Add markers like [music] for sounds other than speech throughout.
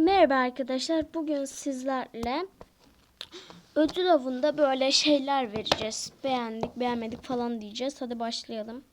Merhaba arkadaşlar. Bugün sizlerle ödül avında böyle şeyler vereceğiz. Beğendik, beğenmedik falan diyeceğiz. Hadi başlayalım.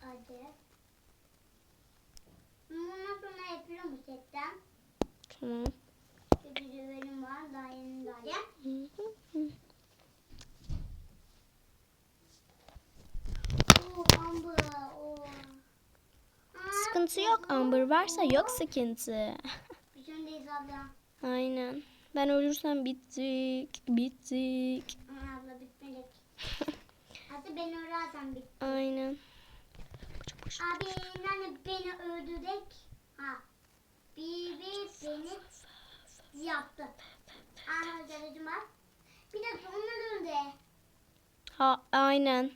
Hadi. Bundan sonra yapıyorum setten. Tamam. Düğmenim var. Daha yeni. Aa, Sıkıntı yok. Amber varsa yok sıkıntı. Abla. Aynen. Ben ölürsem bittik. Bittik. Aa, abla bitmedik. [laughs] Hadi beni öğrensen bit. Aynen. Abi yani beni öldürdük. Ha. Biri beni yaptı. Aha öldürdüm var. Bir dakika onlar öldü. Ha aynen.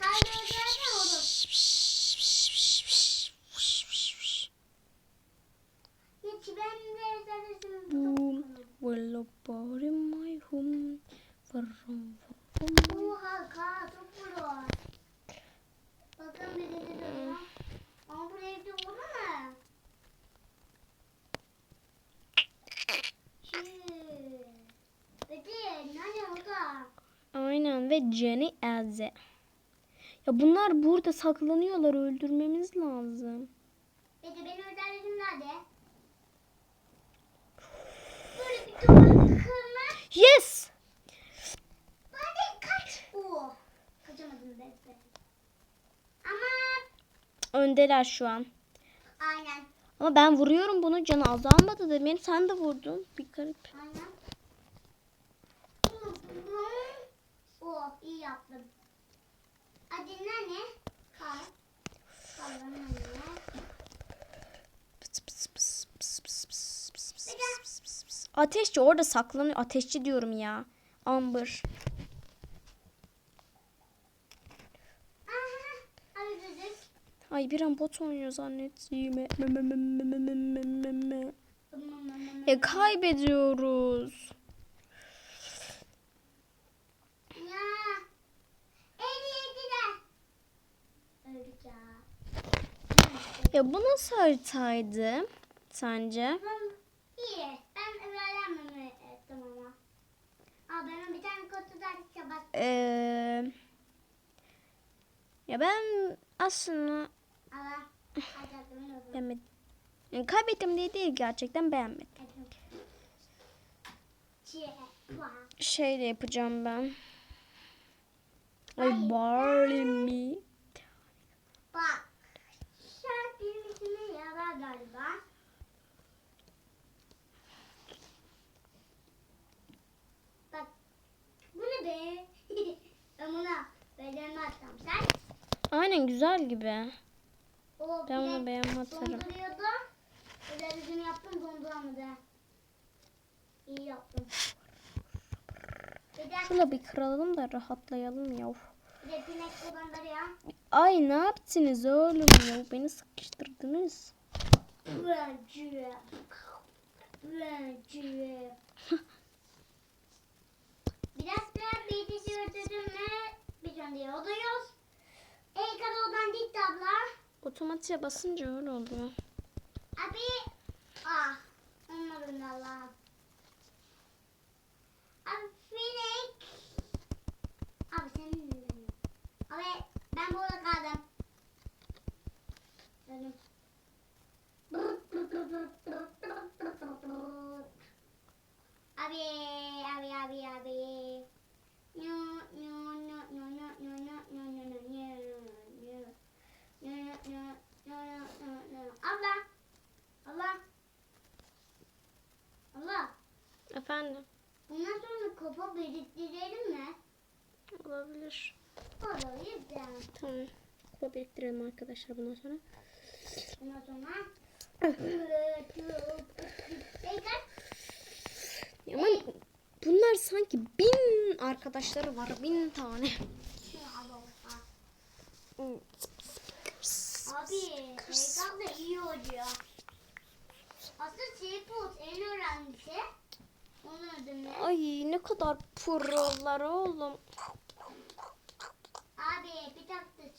Kaydı öldürürken olur. Hiç ben de öldürdüm. Boom. Well, in my home. Varım, varım. Oha kağıt vuruyor. Bakın bir de duruyor. Ama bu evde. Peki nerede orada? Aynen ve Jenny Eze. Ya bunlar burada saklanıyorlar. Öldürmemiz lazım. Peki beni öldürdüm nerede? Böyle bir duvar kırma. Yes! Hadi kaç. Oo. Kaçamadım ben. Ama Öndeler şu an. aynen. Ama ben vuruyorum bunu. Canı azalmadı demin. Sen de vurdun. Bir garip. Aynen. Ateşçi orada saklanıyor. Ateşçi diyorum ya. Amber. Ay bir an bot oynuyor zannettim. E kaybediyoruz. Ya. Bu nasıl haritaydı sence? İyi. Ben ben bir tane kutu da bak. Ee, ya ben aslında Allah. Beğenmedim. Yani kaybettim diye değil gerçekten beğenmedim. Şey de yapacağım ben. Ay barley me. Bak. Şark bilmesine yarar galiba. Bak. Ne be? [laughs] ben buna bedenimi atsam sen. Aynen güzel gibi. O Ben ona de beğenme atarım. Donduruyordu. Düzgün yaptım donduramadı. İyi yaptım. Bir de, Şunu bir kıralım da rahatlayalım ya. Of. bir de pinek kullandırıyor. Ay ne yaptınız oğlum ya? Beni sıkıştırdınız. Bırakıyor. Bırakıyor. [laughs] Biraz bir dişi ötürdüm ve bir tane diye odayız. Ey kadar odan gitti abla. Otomatiğe basınca öyle oluyor. Abi Tamam. Kupa biriktirelim arkadaşlar bundan sonra. Bundan sonra. Ya Ama bunlar sanki bin arkadaşları var. Bin tane. Abi, Tekrar da iyi oluyor. Aslında Seaport en öğrencisi. Onun adı ne? Ay ne kadar prolar oğlum. Abi bir dakika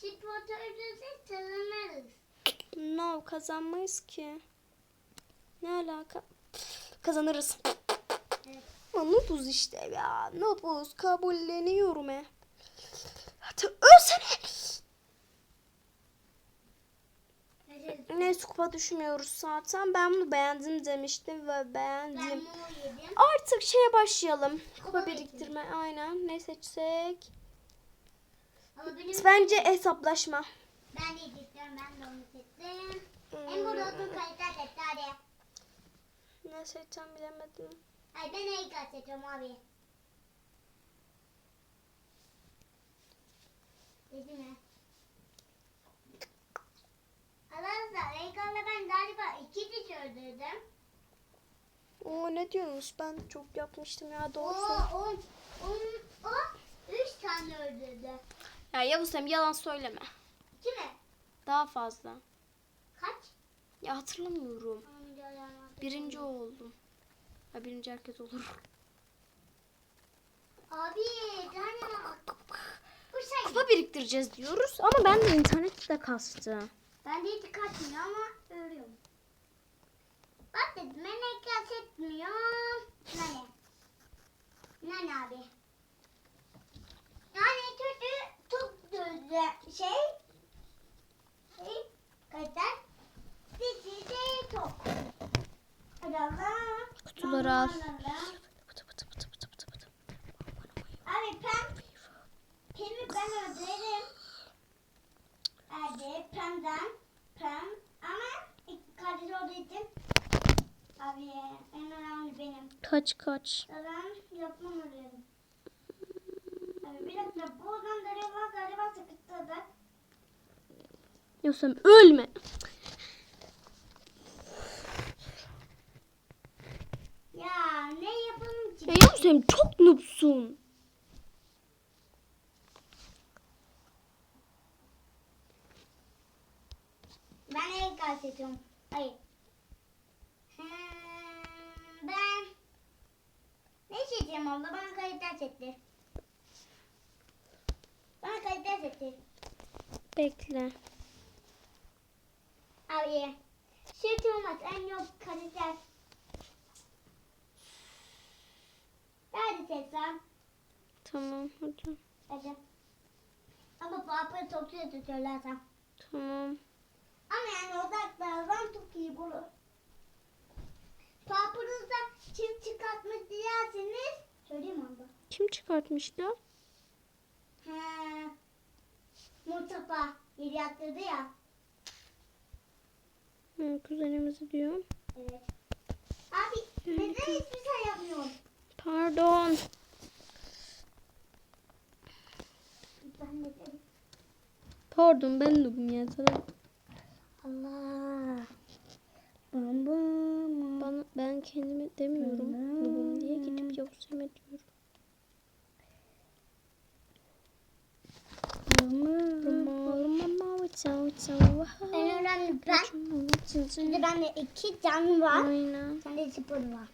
kazanırız. No kazanmayız ki. Ne alaka? Kazanırız. Evet. Ama nubuz işte ya. Nubuz kabulleniyorum he. Hadi ölsene. Neyse kupa düşmüyoruz zaten. Ben bunu beğendim demiştim ve beğendim. Artık şeye başlayalım. Kupa Kupa biriktirme. Aynen. Ne seçsek? Ama benim Bence hesaplaşma. ben de yiyeceğim. Ben de onu seçtim. Hmm. En burada otur kalite seçti hadi. Ne seçeceğim bilemedim. Ay ben ilk seçiyorum abi. Dedi mi? Arkadaşlar Reykan'la ben galiba iki diş öldürdüm. Oo ne diyorsunuz? Ben çok yapmıştım ya doğrusu. o, o, o üç tane öldürdü. Ya Yavuz Em yalan söyleme. Kime? Daha fazla. Kaç? Ya hatırlamıyorum. Birinci oldum. Ya birinci herkes olur. Abi Bu şey. Kupa biriktireceğiz diyoruz ama ben de internet de kastı. Ben de hiç kaçmıyor ama ölüyorum. Bak dedim ben ekran etmiyor. Nane. Nane abi. Yani kötü çok güzel şey. Şey kadar. Dişi de çok. Hadi Allah. Kutuları al. Abi Pem. Pem'i ben öderim. Hadi Pem'den. Pem. Ama kardeş olduğu için. Abi en önemli benim. Kaç kaç. Ben yapmam öderim. Abi bir dakika buradan galiba galiba sıkıştırdık. Em ölme. Ya ne yapalım ki? Ya Yavuz Em çok noobsun. Ben ilk kardeş seçiyorum. Hayır. Hmm, ben ne seçeceğim abla? Bana kayıtlar. Bana kayıtlar seçti. Bekle. Abi. Süt olmaz. En yok kayıtlar. Hadi seçsem. Tamam hadi. Hadi. Ama papayı çok kötü söylersem. Tamam. Ama yani odaklardan çok iyi bulur. Papuruza çift çıkartmış diyerseniz söyleyeyim abla? Kim çıkartmışlar? He. Mustafa yeri yaptırdı ya. Hı, kuzenimizi diyor. Evet. Abi neden hiçbir şey yapmıyorsun? Pardon. Ben de dedim. Pardon ben noobum ya sana. Allah. Bum bum. Bana, ben kendime demiyorum noobum diye gidip Yavuz Em'e diyorum. En önemli ben. Şimdi bende iki can var. Aynen. Sende sıfır var.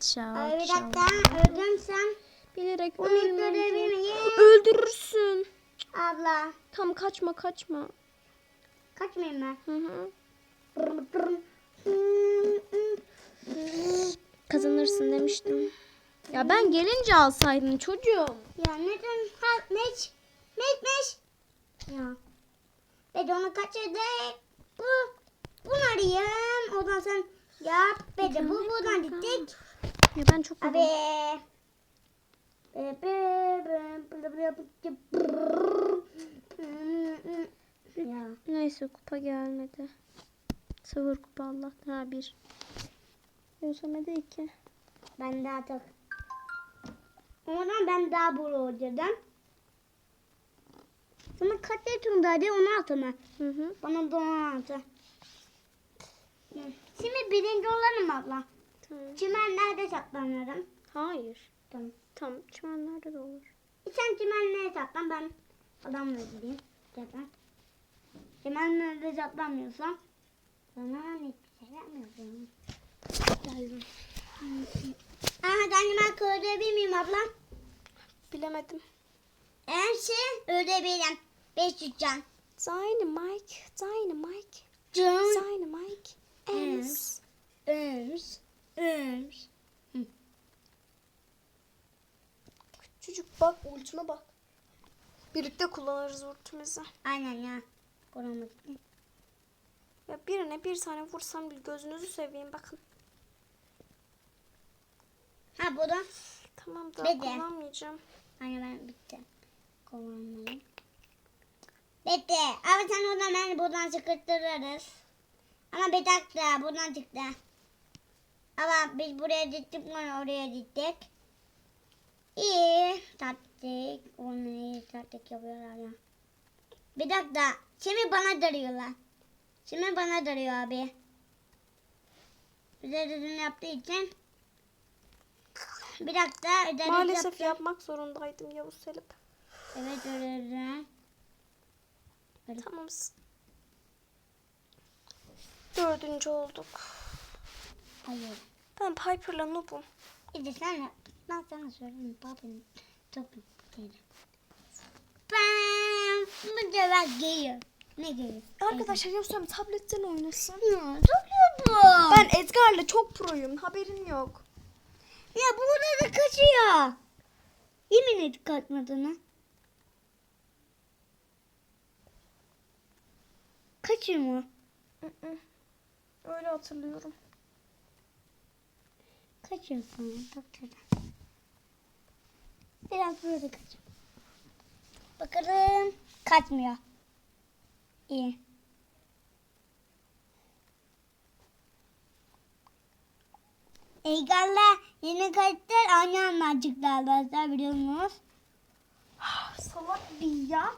Çao, Abi bir dakika öldüm sen. Bilerek Onu görevimi Öldürürsün. Abla. Tam kaçma kaçma. Kaçmayayım ben. Hı hı. Kazanırsın demiştim. Ya ben gelince alsaydın çocuğum. neden ha meç meç meç ya ben onu kaçırdık bu bunu arayayım o zaman sen yap ben de bu buradan gittik Ya ben çok abi ya Neyse kupa gelmedi. Sıfır kupa Allah. Ha bir. Yoksa de iki. ben daha çok Ondan ben daha buru olacaktım. Sana kaç yaşındaydı onu atma. Hı hı. Bana da onu atı. Şimdi birinci olalım abla. Tamam. Çimenlerde saklanırım. Hayır. Tamam. Tamam. Çimenlerde de olur. Sen çimenlere saklan ben adamla gideyim. Zaten. Çimenlerde saklanmıyorsam sana hiçbir şey yapmıyorum. Geldim. Aha kendime öldürebilir miyim abla? Bilemedim. Eğer şey öldürebilirim. 500 can. Dynamite. Dynamite. Can. Dynamite. Öms. Öms. Çocuk bak ultime bak. Birlikte kullanırız ultimizi. Aynen ya. Kuramadık. Ya birine bir tane vursam bir gözünüzü seveyim bakın. Ha bu da. Tamam da Dede. kullanmayacağım. Hani ben bitti. Kullanmayayım. Bitti. Abi sen o zaman buradan sıkıştırırız. Ama bir dakika buradan çıktı. Ama biz buraya gittik sonra oraya gittik. İyi taktik. Onu iyi taktik yapıyorlar ya. Bir dakika. Şimdi bana darıyorlar. Şimdi bana darıyor abi. Bize düzgün yaptığı için. Bir dakika. ödenek Maalesef yaptı. yapmak zorundaydım Yavuz Selim. Evet öyle. Tamam. Dördüncü olduk. Hayır. Ben Piper'la Noob'um. De sen ben sana söyleyeyim babam topum seni. Ben bu sefer geliyor. Ne geliyor? Arkadaşlar Yavuz Selim tabletten oynasın. Ya çok Ben Edgar'la çok proyum. Haberin yok. Ya burada da kaçıyor. Yemin et kaçmadığını. Kaçıyor mu? Öyle hatırlıyorum. Kaçıyor sana doktordan. Biraz böyle kaçıyor. Bakalım. Kaçmıyor. İyi. Eygar'la yeni kayıtlar aynı anda çıktı arkadaşlar biliyor musunuz? Salak bir ya.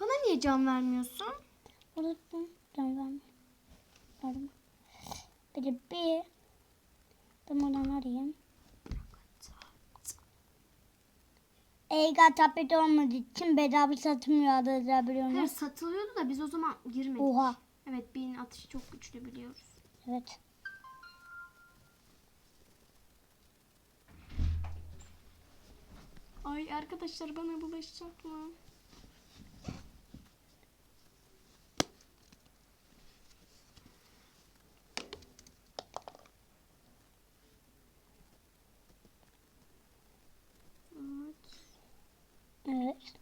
Bana niye can vermiyorsun? Unuttum. Can verme. Arama. Bir bir. Ben oradan arayayım. Eygar tablet olmadığı için bedava satılmıyor arkadaşlar biliyor Hayır satılıyordu da biz o zaman girmedik. Oha. Evet beyin atışı çok güçlü biliyoruz. Evet. Ay arkadaşlar bana bulaşacak mı? Evet. Evet.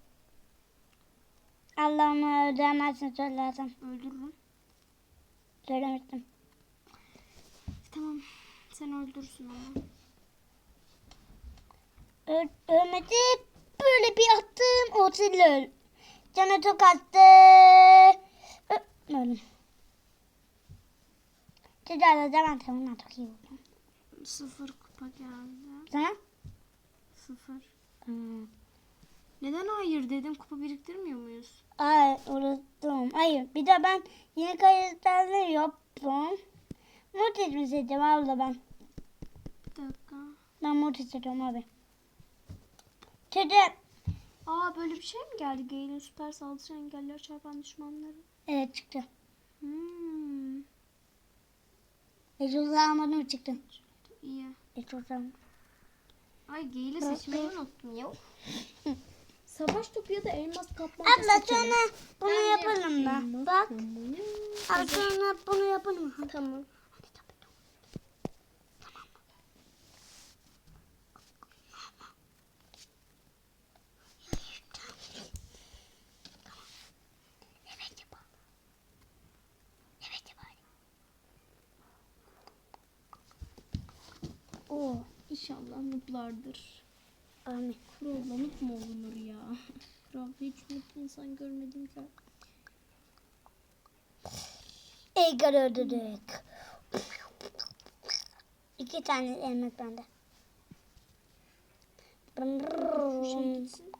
Allah'ımı ödemezsin söylersen. Öldürürüm. Söylemiştim. Tamam. Sen öldürsün ama. Ö. Böyle bir attım. O sille öl. Canı çok attı. Ö- Öldüm. Çocuğa da zaman tamam çok iyi vurdum. Sıfır kupa geldi. Sana? Sıfır. Hmm. Neden hayır dedim? Kupa biriktirmiyor muyuz? Ay unuttum. Hayır bir de ben yeni kayıtlarını yaptım. Mi seçeceğim abla ben? Bir dakika. Ben Mortis seçiyorum abi. Çocuğa Aa böyle bir şey mi geldi? Gale'in süper saldırı engeller çarpan düşmanları. evet çıktı. Hmm. Hiç uzağamadım mı çıktı? İyi. Hiç uzağamadım. Ay Gale'i seçmeyi unuttum ya. Savaş topu ya da elmas kapmaca Abla sonra bunu yapalım da. Bak. Abi sonra bunu yapalım. Tamam. Oo, inşallah mutlardır. Amin. Crow'la mut mu olunur ya? [laughs] Crow'da hiç mutlu insan görmedim ki. Eygar öldürdük. İki tane elmak bende. Şu şey gitsin.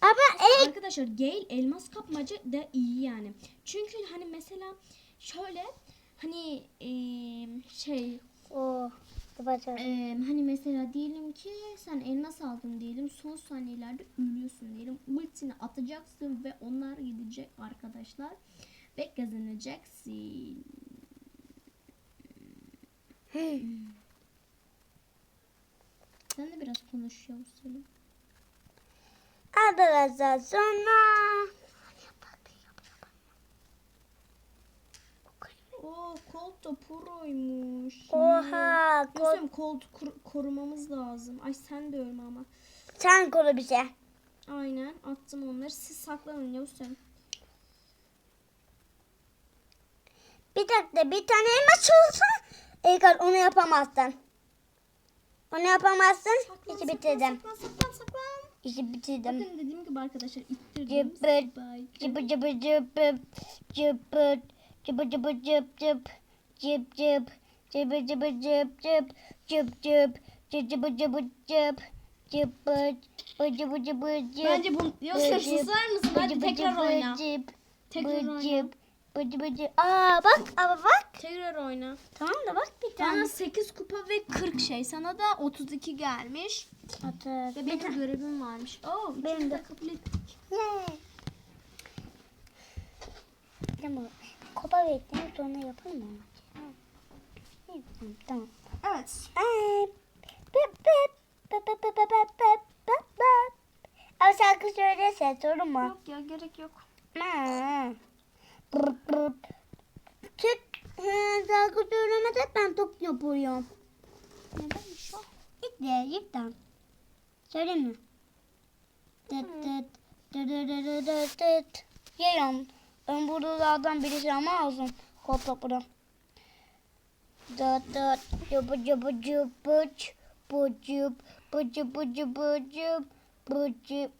Ama ey Arkadaşlar Gale elmas kapmaca da iyi yani. Çünkü hani mesela şöyle hani eee, şey o yapacağız. eee, hani mesela diyelim ki sen elmas aldın diyelim son saniyelerde ölüyorsun diyelim. Ultini atacaksın ve onlar gidecek arkadaşlar ve kazanacaksın. Sen de biraz konuş Yavuz Selim. arkadaşlar sonra. Oo Colt da proymuş. Oha. Yusuf Colt kur- korumamız lazım. Ay sen de ölme ama. sen koru bize. Aynen attım onları. Siz saklanın Yusuf. Bir dakika bir tane elmas olsa Egal onu yapamazsın. Onu yapamazsın. Saklan, İşi bitirdim. Saklan saklan saklan. İşi bitirdim. Bakın dediğim gibi arkadaşlar ittirdim. Cıbıt, Spike. Cıbı cıbı cıbı cıbı cıbı cıp cıp cıp cıp cıbı cıbı cıp cıp cıp cıp cı cıbı cıbı cıp cıbı cıbı cıbı cıbı cıp Bence bu Bıcıp, susar mısın? Hadi bıcı tekrar bıcı oyna. Tekrar oyna. bıcı bıcı. Aa bak ama bak. Tekrar oyna. Tamam da bak bir Bana tane. 8 kupa ve 40 şey. Sana da 32 gelmiş. Atır. Ve benim görevim varmış. Oo, Benim de kabul ettik. Tamam kopa bekleyip sonra yapalım mı? Tamam. tamam. Evet. Ama şarkı söylese sorun mu? Yok ya gerek yok. Çık. Şarkı söylemede ben top yapıyorum. Nedenmiş şey o? İlk de ilkten. Söylemiyorum. Dıt dıt. Dıt dıt dıt dıt. Yiyorum. Ben buralardan birisi ama ağzım. Kopla bura. Tıt tıt. Cıbı cıbı cıbıç. Bıcıp. Bıcı bıcı bıcıp. Bıcıp.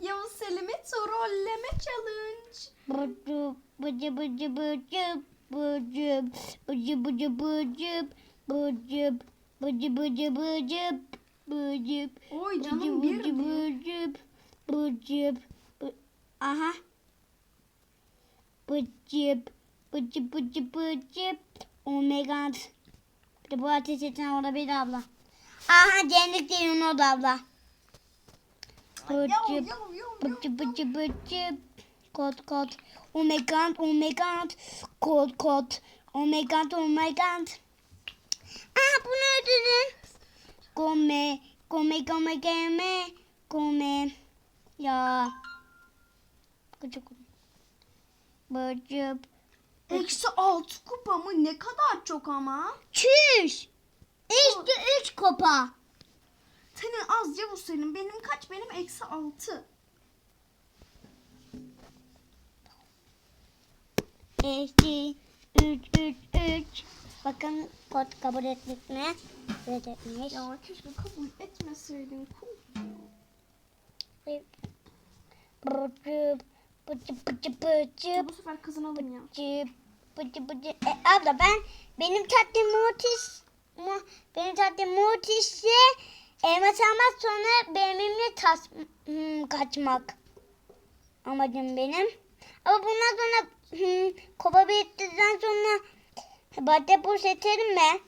Yavuz Selim'i trolleme challenge. Bıcıp. Bıcı bıcı bıcıp. Bıcıp. Bıcı bıcı bıcıp. Bıcıp. Bıcı bıcı bıcıp. Bıcıp. Oy canım Bıcı bir bıcı bıcıp. Bıcıp. bı- Aha. Bıcıp. Bıcıp bıcıp bıcıp. Omega. Bir de bu ateş eten olabilir abla. Aha cennet değil onu da abla. Bıcıp. Bıcıp bıcıp bıcıp. Kot kot. Omega. Omega. Kot kot. Omega. Omega. Aha bunu öldürdüm. Come. Come come come. Come. Ya. Küçük. Bıcı. Eksi 6 kupa mı? Ne kadar çok ama. Çüş. İşte üç kopa. Senin az Yavuz Selim. Benim kaç? Benim eksi 6. İşte üç üç üç. Bakın kod kabul etmiş mi? Evet etmiş. Ya keşke kabul etmeseydin. Cool. Bıcı bıcı bıcı bıcı Bu sefer kazanalım ya. bıcı bıcı bıcı. E, abla ben benim tatlım mutis mu, benim tatlım mutisle elmas almak sonra benimle tas, hmm, kaçmak amacım benim. Ama bundan sonra hmm, bittikten sonra badde eterim mi?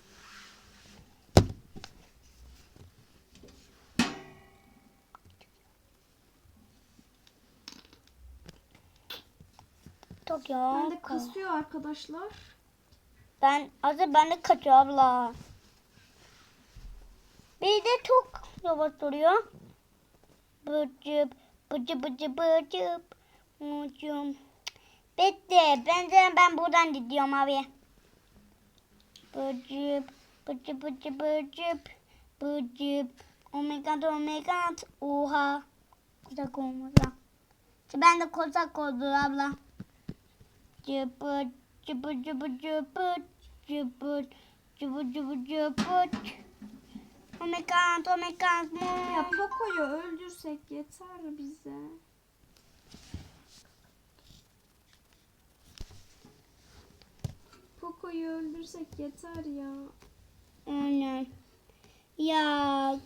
Çok ya. Ben de kasıyor arkadaşlar. Ben hazır bende kaçıyor abla. Bir de çok yavaş duruyor. Bıcıp bıcı bıcı bıcıp mucum. Bekle ben de ben buradan gidiyorum abi. Bıcıp bıcı bıcı bıcıp bıcıp. Oh my god oh my god. Oha. Kozak olmadı. Ben de kozak oldu abla. Cıbıt cıbıt cıbıt cıbıt cıbıt cıbıt cıbıt cıbıt. Oh my god, oh my god, Ya. Poco'yu öldürsek yeter bize. Poco'yu öldürsek yeter ya. Aynen. Ya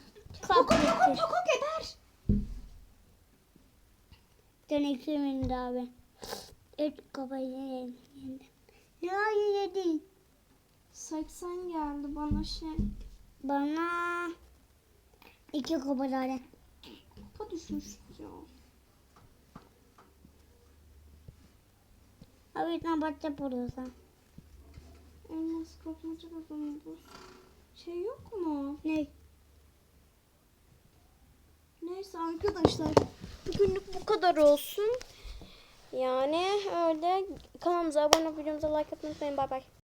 Poco Poco. Poco geber. Denek sevindi abi. Üç kafayı yedim. Ya yedi. 80 geldi bana şey. Bana iki kafa zaten. Kupa düşmüş ya. Abi ne bakacak burada? Elmas kapmaca kazanıyoruz. Şey yok mu? Ne? Ne? Neyse arkadaşlar. Bugünlük bu kadar olsun. Yani öyle kanalımıza abone olup videomuza like atmayı unutmayın. Bay bay.